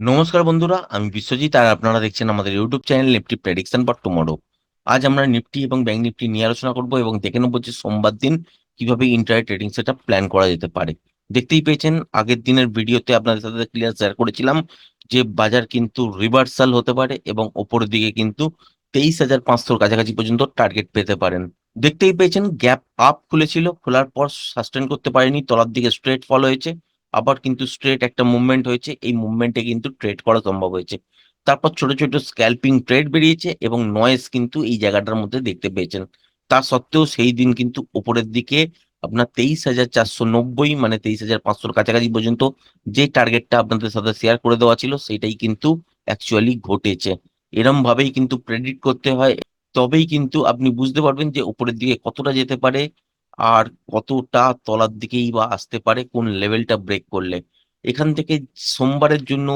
নমস্কার বন্ধুরা, আমি বিশ্বজিৎ আর আপনারা দেখছেন আমাদের YouTube channel Nifty prediction for tomorrow. আজ আমরা নিফটি এবং ব্যাংক নিফটি নিয়ে আলোচনা করব এবং দেখে নেব যে সোমবার দিন কীভাবে ইন্টারনেট ট্রেডিং সেটা প্ল্যান করা যেতে পারে। দেখতেই পেয়েছেন, আগের দিনের ভিডিওতে আপনাদের সাথে ক্লিয়ার শেয়ার করেছিলাম যে বাজার কিন্তু রিভার্সাল হতে পারে এবং ওপরের দিকে কিন্তু তেইশ হাজার পাঁচশোর কাছাকাছি পর্যন্ত টার্গেট পেতে পারেন। দেখতেই পেয়েছেন, গ্যাপ আপ খুলেছিল, খোলার পর সাস্টেন করতে পারেনি, তলার দিকে স্ট্রেট ফল হয়েছে। আবার কিন্তু স্ট্রেট একটা মুভমেন্ট হয়েছে, এই মুভমেন্টে কিন্তু ট্রেড করা সম্ভব হয়েছে। তারপর ছোট ছোট স্ক্যাল্পিং ট্রেড বেরিয়েছে এবং নয়েজ কিন্তু এই জায়গাটার মধ্যে দেখতে পেয়েছেন। তা সত্ত্বেও সেই দিন কিন্তু উপরের দিকে আপনার তেইশ হাজার চারশো নব্বই মানে তেইশ হাজার পাঁচশোর কাছাকাছি পর্যন্ত যে টার্গেটটা আপনাদের সাথে শেয়ার করে দেওয়া ছিল সেটাই কিন্তু অ্যাকচুয়ালি ঘটেছে। এরম ভাবেই কিন্তু প্রেডিক্ট করতে হয়। তবেই কিন্তু আপনি বুঝতে পারবেন যে উপরের দিকে কতটা যেতে পারে। আর কতটা তলার দিকেই বা আসতে পারে, কোন লেভেলটা ব্রেক করলে। এখান থেকে সোমবারের জন্য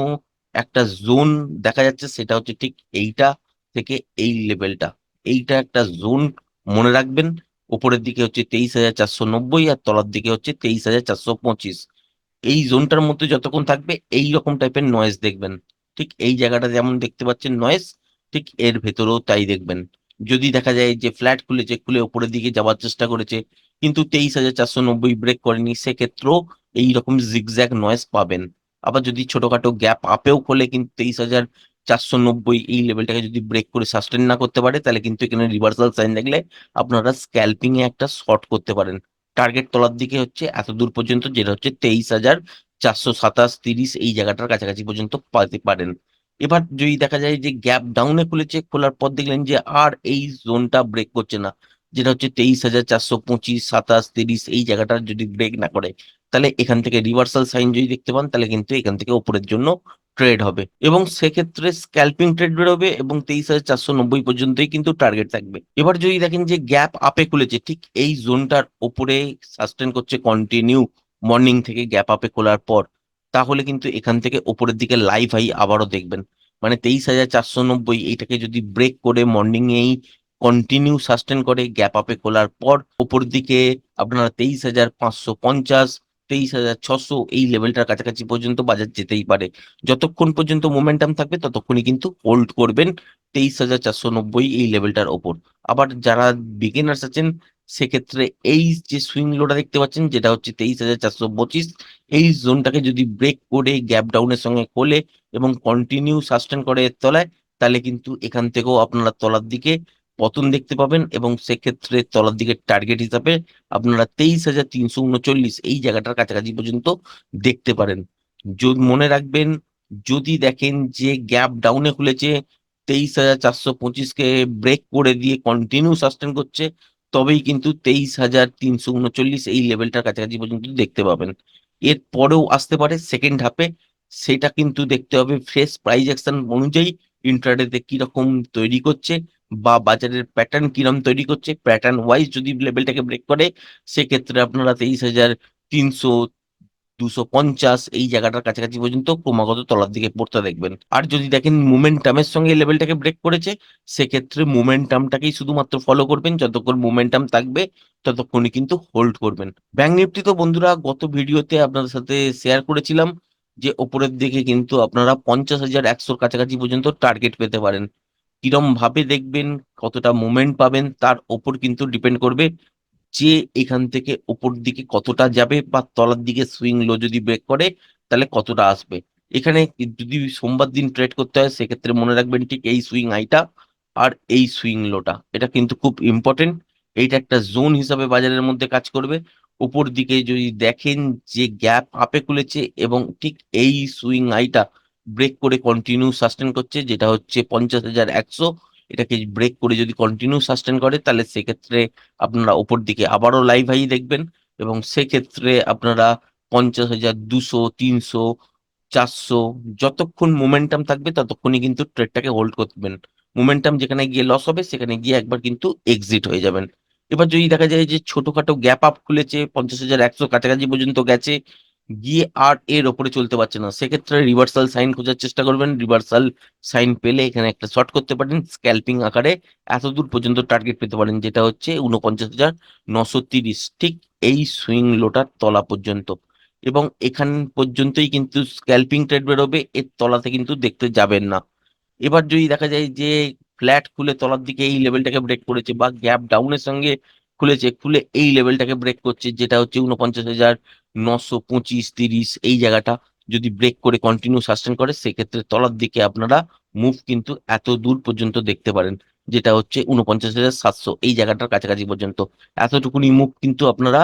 একটা জোন দেখা যাচ্ছে, সেটা হচ্ছে ঠিক এইটা থেকে এই লেভেলটা এইটা একটা জোন মনে রাখবেন উপরের দিকে হচ্ছে তেইশ হাজার চারশো নব্বই আর তলার দিকে হচ্ছে তেইশ হাজার চারশো পঁচিশ। এই জোনটার মধ্যে যতক্ষণ থাকবে এই রকম টাইপের নয়েজ দেখবেন। ঠিক এই জায়গাটা যেমন দেখতে পাচ্ছেন নয়েজ ঠিক এর ভেতরেও তাই দেখবেন। যদি দেখা যায় যে ফ্ল্যাট খুলেছে, খুলে উপরের দিকে যাওয়ার চেষ্টা করেছে কিন্তু তেইশ হাজার চারশো নব্বই ব্রেক করেনি, সেক্ষেত্রেও এইরকম জিগজ্যাগ নয়েস পাবেন। আবার যদি ছোটখাটো গ্যাপ আপেও খোলে কিন্তু তেইশ হাজার চারশো নব্বই এই লেভেলটাকে যদি ব্রেক করে সাস্টেন না করতে পারে, তাহলে কিন্তু এখানে রিভার্সাল সাইন দেখলে আপনারা স্ক্যালপিং এ একটা শর্ট করতে পারেন। টার্গেট তলার দিকে হচ্ছে এত দূর পর্যন্ত যেটা হচ্ছে তেইশ হাজার চারশো সাতাশ তিরিশ এই জায়গাটার কাছাকাছি পর্যন্ত পাতে পারেন। এবার যদি দেখা যায় যে গ্যাপ ডাউনে খুলেছে, খোলার পর দেখলেন যে আর এই জোনটা ব্রেক করছে না। যেটা হচ্ছে তেইশ হাজার চারশো পঁচিশ, সাতাশ, তিরিশ, এই জায়গাটা যদি ব্রেক না করে, তাহলে এখান থেকে রিভার্সাল সাইন যদি দেখতে পান, তাহলে কিন্তু এখান থেকে ওপরের জন্য ট্রেড হবে। এবং সেক্ষেত্রে স্ক্যাল্পিং ট্রেড বেরোবে এবং তেইশ হাজার চারশো নব্বই পর্যন্তই কিন্তু টার্গেট থাকবে। এবার যদি দেখেন যে গ্যাপ আপে খুলেছে, ঠিক এই জোনটার ওপরে সাস্টেন করছে কন্টিনিউ মর্নিং থেকে গ্যাপ আপে খোলার পর, তাহলে কিন্তু এখান থেকে ওপরের দিকে লাইভ হাই আবারও দেখবেন। মানে তেইশ হাজার চারশো নব্বই, এইটাকে যদি ব্রেক করে মর্নিং এই কন্টিনিউ সাস্টেন করে গ্যাপ আপে খোলার পর ওপর দিকে আপনারা তেইশ হাজার পাঁচশো পঞ্চাশ, তেইশ হাজার ছশো এই লেভেলটার কাছাকাছি পর্যন্ত বাজার যেতেই পারে। যতক্ষণ পর্যন্ত মোমেন্টাম থাকবে, ততক্ষণই কিন্তু হোল্ড করবেন তেইশ হাজার চারশো নব্বই এই লেভেলটার ওপর। আবার যারা বিগিনার্স আছেন, সেক্ষেত্রে এই যে সুইং লোটা দেখতে পাচ্ছেন, যেটা হচ্ছে তেইশ হাজার চারশো পঁচিশ, এই জোনটাকে যদি ব্রেক করে গ্যাপ ডাউনের সঙ্গে খোলে এবং কন্টিনিউ সাস্টেন করে এর তলায়, তাহলে কিন্তু এখান থেকেও আপনারা তলার দিকে পতন দেখতে পাবেন এবং সেক্ষেত্রে তলার দিকে টার্গেট হিসাবে আপনারা তেইশ হাজার তিনশো উনচল্লিশ এই জায়গাটার কাছাকাছি পর্যন্ত দেখতে পারেন। যদি মনে রাখবেন, যদি দেখেন যে গ্যাপ ডাউনে খুলেছে, তেইশ হাজার চারশো পঁচিশকে ব্রেক করে দিয়ে কন্টিনিউ সাস্টেন করছে, তবেই কিন্তু তেইশ হাজার তিনশো উনচল্লিশ এই লেভেলটার কাছাকাছি পর্যন্ত দেখতে পাবেন। এর পরেও আসতে পারে সেকেন্ড হাফে সেটা কিন্তু দেখতে হবে ফ্রেশ প্রাইজ অ্যাকশন অনুযায়ী ইন্টারডেতে কীরকম তৈরি করছে বা বাজারের প্যাটার্ন কিরম তৈরি করছে প্যাটার্ন ওয়াইজ যদি লেভেলটাকে ব্রেক করে, সেক্ষেত্রে আপনারা তেইশ হাজার তিনশো, দুশো পঞ্চাশ এই জায়গাটার কাছাকাছি পর্যন্ত ক্রমাগত তলার দিকে পড়তে দেখবেন। আর যদি দেখেন মোমেন্টামের সঙ্গে লেভেলটাকে ব্রেক করেছে, সেক্ষেত্রে মোমেন্টামটাকেই শুধুমাত্র ফলো করবেন, যতক্ষণ মোমেন্টাম থাকবে, ততক্ষণই কিন্তু হোল্ড করবেন। ব্যাংক নিফটি তো বন্ধুরা, গত ভিডিওতে আপনাদের সাথে শেয়ার করেছিলাম যে, ওপরের দিকে কিন্তু আপনারা পঞ্চাশ হাজার একশোর কাছাকাছি পর্যন্ত টার্গেট পেতে পারেন। কিরম ভাবে দেখবেন, কতটা মুভমেন্ট পাবেন, তার ওপর কিন্তু ডিপেন্ড করবে যে এখান থেকে ওপর দিকে কতটা যাবে বা তলার দিকে সুইং লো যদি ব্রেক করে, তাহলে কতটা আসবে। এখানে যদি সোমবার দিন ট্রেড করতে হয়, সেক্ষেত্রে মনে রাখবেন ঠিক এই সুইং আইটা আর এই সুইং লোটা এটা কিন্তু খুব ইম্পর্টেন্ট এইটা একটা জোন হিসাবে বাজারের মধ্যে কাজ করবে। উপর দিকে যদি দেখেন যে গ্যাপ আপে খুলেছে এবং ঠিক এই সুইং আইটা ব্রেক করে কন্টিনিউ সাস্টেন করছে, যেটা হচ্ছে পঞ্চাশ হাজার একশো। এটাকে ব্রেক করে যদি কন্টিনিউ সাস্টেন করে, তাহলে সেক্ষেত্রে আপনারা ওপর দিকে আবারও লাইভ হাই দেখবেন এবং সেক্ষেত্রে আপনারা পঞ্চাশ হাজার দুশো, তিনশো, চারশো, যতক্ষণ মোমেন্টাম থাকবে ততক্ষণই কিন্তু ট্রেডটাকে হোল্ড করবেন। মোমেন্টাম যেখানে গিয়ে লস হবে, সেখানে গিয়ে একবার কিন্তু এক্সিট হয়ে যাবেন। এবার যদি দেখা যায় যে ছোটখাটো গ্যাপ আপ খুলেছে, পঞ্চাশ হাজার একশো কাছাকাছি পর্যন্ত গেছে গিয়ে আর এর ওপরে চলতে পারছে না। সেক্ষেত্রে রিভার্সাল সাইন খোঁজার চেষ্টা করবেন। রিভার্সাল সাইন পেলে এখানে একটা শর্ট করতে পারেন স্ক্যাল্পিং আকারে। এত দূর পর্যন্ত টার্গেট পেতে পারেন, যেটা হচ্ছে উনপঞ্চাশ হাজার নশো তিরিশ। ঠিক এই সুইং লোটার তলা পর্যন্ত। এবং এখান পর্যন্তই কিন্তু স্ক্যাল্পিং ট্রেড বেরোবে, এর তলাতে কিন্তু দেখতে যাবেন না। এবার যদি দেখা যায় যে ফ্ল্যাট খুলে তলার দিকে এই লেভেলটাকে ব্রেক করেছে বা গ্যাপ ডাউনের সঙ্গে খুলেছে, খুলে এই লেভেলটাকে ব্রেক করছে, যেটা হচ্ছে উনপঞ্চাশ হাজার নশো পঁচিশ তিরিশ এই জায়গাটা যদি ব্রেক করে কন্টিনিউ সাস্টেন করে, সেক্ষেত্রে তলার দিকে আপনারা মুভ কিন্তু এত দূর পর্যন্ত দেখতে পারেন, যেটা হচ্ছে উনপঞ্চাশ হাজার সাতশো এই জায়গাটার কাছাকাছি পর্যন্ত। এতটুকুনি মুভ কিন্তু আপনারা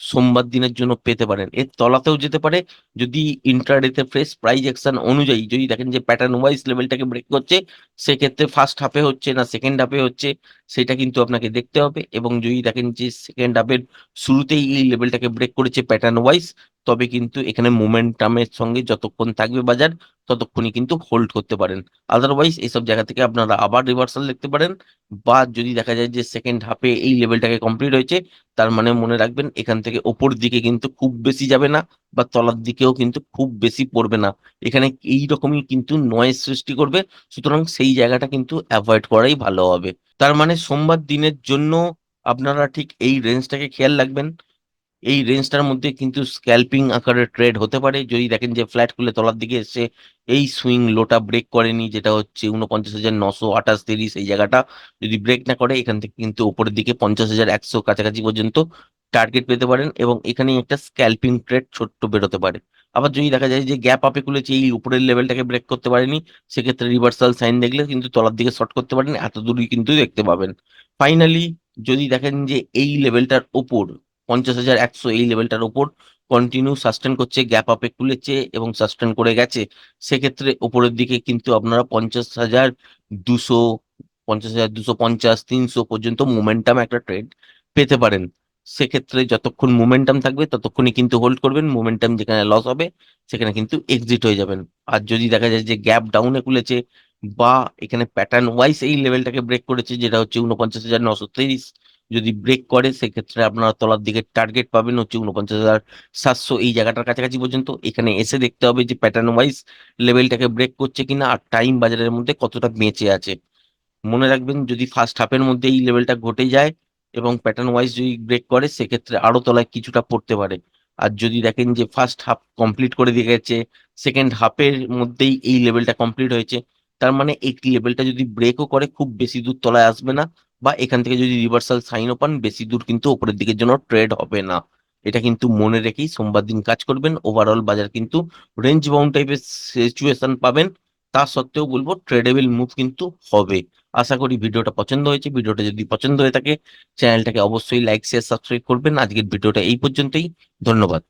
সোমবার দিনের জন্য পেতে পারেন। এর তলাতেও যেতে পারে। যদি ইন্টারডেতে ফ্রেশ প্রাইজ অ্যাকশন অনুযায়ী যদি দেখেন যে প্যাটার্ন ওয়াইজ লেভেলটাকে ব্রেক করছে, সেক্ষেত্রে ফার্স্ট হাফে হচ্ছে না সেকেন্ড হাফে হচ্ছে, সেটা কিন্তু আপনাকে দেখতে হবে। এবং যদি দেখেন যে সেকেন্ড হাফের শুরুতেই এই লেভেলটাকে ব্রেক করেছে প্যাটার্ন ওয়াইজ তবে কিন্তু এখানে মোমেন্টামের সঙ্গে যতক্ষণ থাকবে বাজার, ততক্ষণই কিন্তু হোল্ড করতে পারেন। আদারওয়াইজ এইসব জায়গা থেকে আপনারা আবার রিভার্সাল দেখতে পারেন বা যদি দেখা যায় যে সেকেন্ড হাফে এই লেভেলটাকে কমপ্লিট হয়েছে, তার মানে মনে রাখবেন এখান থেকে ওপর দিকে কিন্তু খুব বেশি যাবে না বা তলার দিকেও কিন্তু খুব বেশি পড়বে না। এখানে এই রকমই কিন্তু নয়েজ সৃষ্টি করবে, সুতরাং সেই জায়গাটা কিন্তু অ্যাভয়েড করাই ভালো হবে। তার মানে সোমবার দিনের জন্য আপনারা ঠিক এই রেঞ্জটাকে খেয়াল রাখবেন। এই রেঞ্জটার মধ্যে কিন্তু স্ক্যাল্পিং আকারে ট্রেড হতে পারে। যদি দেখেন যে ফ্ল্যাট খুলে তলার দিকে এসে এই সুইং লোটা ব্রেক করেনি, যেটা হচ্ছে উনপঞ্চাশ হাজার নশো আঠাশ তিরিশ এই জায়গাটা, যদি ব্রেক না করে, এখান থেকে কিন্তু ওপরের দিকে পঞ্চাশ হাজার একশো কাছাকাছি পর্যন্ত টার্গেট পেতে পারেন এবং এখানে একটা স্ক্যাল্পিং ট্রেড ছোট্ট বেরোতে পারে। আবার যদি দেখা যায় যে গ্যাপ আপে খুলেছে, এই উপরের লেভেলটাকে ব্রেক করতে পারেনি, সেক্ষেত্রে রিভার্সাল সাইন দেখলে কিন্তু তলার দিকে শর্ট করতে পারেন, এত দূরই কিন্তু দেখতে পাবেন। ফাইনালি যদি দেখেন যে এই লেভেলটার ওপর পঞ্চাশ হাজার একশো এই লেভেলটার ওপর কন্টিনিউ সাস্টেন করছে গ্যাপ আপে খুলেছে এবং সাস্টেন করে গেছে। সেক্ষেত্রে ওপরের দিকে কিন্তু আপনারা পঞ্চাশ হাজার দুশো, পঞ্চাশ হাজার দুশো পঞ্চাশ, তিনশো পর্যন্ত মোমেন্টাম একটা ট্রেড পেতে পারেন। সেক্ষেত্রে যতক্ষণ মোমেন্টাম থাকবে, ততক্ষণই কিন্তু হোল্ড করবেন মোমেন্টাম যেখানে লস হবে, সেখানে কিন্তু এক্সিট হয়ে যাবেন। আর যদি দেখা যায় যে গ্যাপ ডাউনে খুলেছে বা এখানে প্যাটার্ন ওয়াইজ এই লেভেলটাকে ব্রেক করেছে, যেটা হচ্ছে উনপঞ্চাশ হাজার নশো তিরিশ যদি ব্রেক করে, সেক্ষেত্রে আপনারা তলার দিকে টার্গেট পাবেন হচ্ছে উনপঞ্চাশ হাজার সাতশো এই জায়গাটার কাছাকাছি পর্যন্ত। এখানে এসে দেখতে হবে যে প্যাটার্ন ওয়াইজ লেভেলটাকে ব্রেক করছে কিনা আর টাইম বাজারের মধ্যে কতটা বেঁচে আছে। মনে রাখবেন যদি ফার্স্ট হাফের মধ্যে এই লেভেলটা ঘটে যায় এবং প্যাটার্ন ওয়াইজ যদি ব্রেক করে, সেক্ষেত্রে আরও তলায় কিছুটা পড়তে পারে। আর যদি দেখেন যে ফার্স্ট হাফ কমপ্লিট করে দিয়ে গেছে সেকেন্ড হাফের মধ্যেই এই লেভেলটা কমপ্লিট হয়েছে, তার মানে এই লেভেলটা যদি ব্রেকও করে, খুব বেশি দূর তলায় আসবে না। বা এখান থেকে যদি রিভার্সাল সাইনও পান, বেশি দূর কিন্তু ওপরের দিকের জন্য ট্রেড হবে না। এটা কিন্তু মনে রেখেই সোমবার দিন কাজ করবেন। ওভারঅল বাজার কিন্তু রেঞ্জ বাউন্ড টাইপের সিচুয়েশন পাবেন। তা সত্ত্বেও বলব ট্রেডেবল মুভ কিন্তু হবে। আশা করি ভিডিওটা পছন্দ হয়েছে। ভিডিওটা যদি পছন্দ হয়ে থাকে চ্যানেলটাকে অবশ্যই লাইক শেয়ার সাবস্ক্রাইব করবেন। আজকের ভিডিওটা এই পর্যন্তই। ধন্যবাদ।